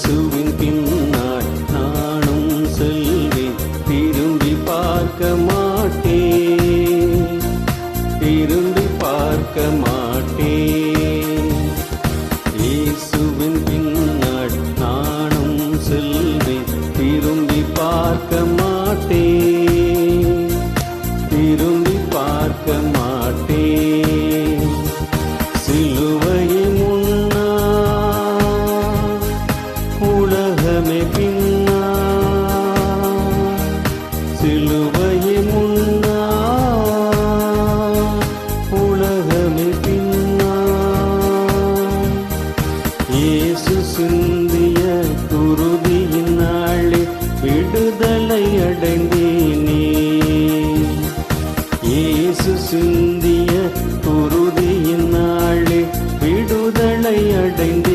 இயேசுவின் பின் சிலுவையை முன்னா உலகமே பின்னா இயேசு சிந்திய குருதியின் நாளே விடுதலை அடைந்தேனே. இயேசு சிந்திய குருதியின் நாளே விடுதலை அடைந்தேனே.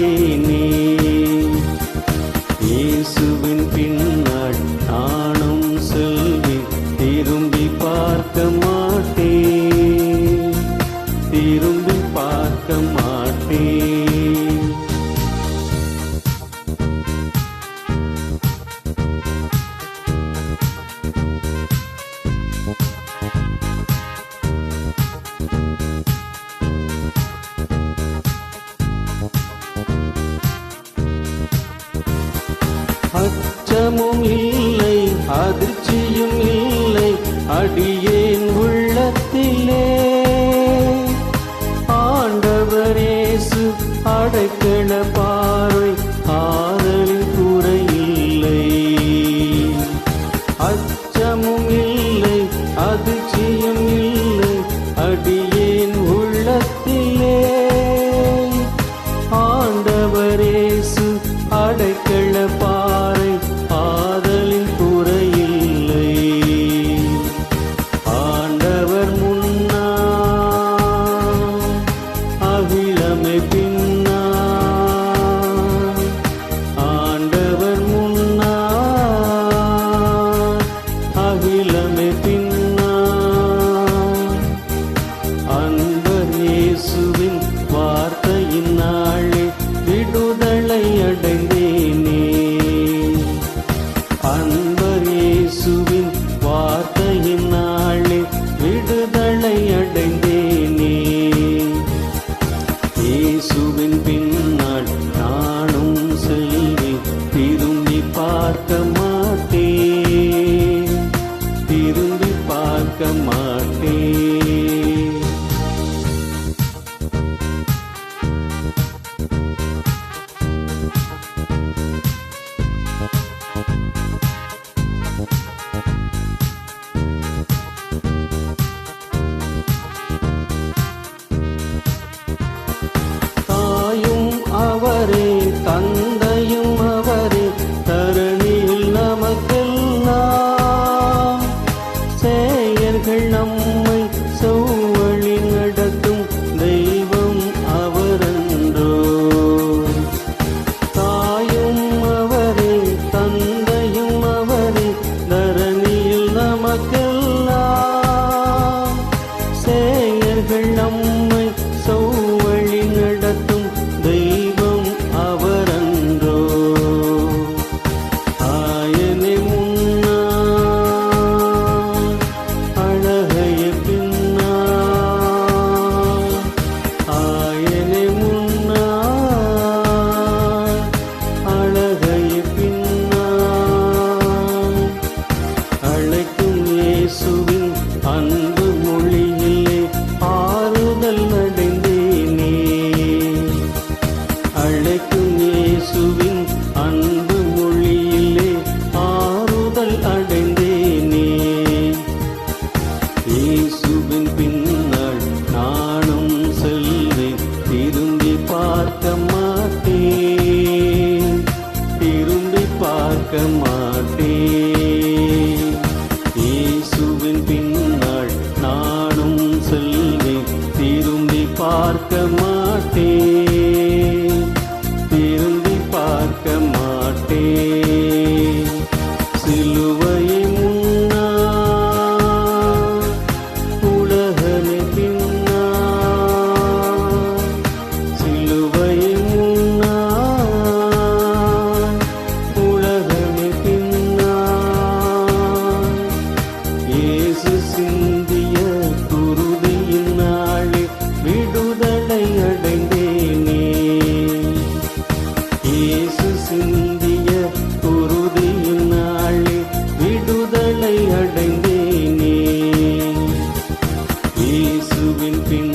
அச்சமும் இல்லை அதிர்ச்சியும் இல்லை அடிய இயேசுவின் பின்னால் நானும் செல்வேன். திரும்பி பார்க்க மாட்டேன். திரும்பி பார்க்க மாட்டேன் வெள்ளம் இயேசுவின் அன்பு மொழியிலே ஆறுதல் அடைந்தேனே. இயேசுவின் பின்னால் நானும் செல்வேன். திரும்பி பார்க்க மாட்டேன். திரும்பி பார்க்க மாட்டேன். இயேசுவின் பின்னால் நானும் செல்வேன். திரும்பி பார்க்க மாட்டேன். సిలువయ இயேசுவின் பின்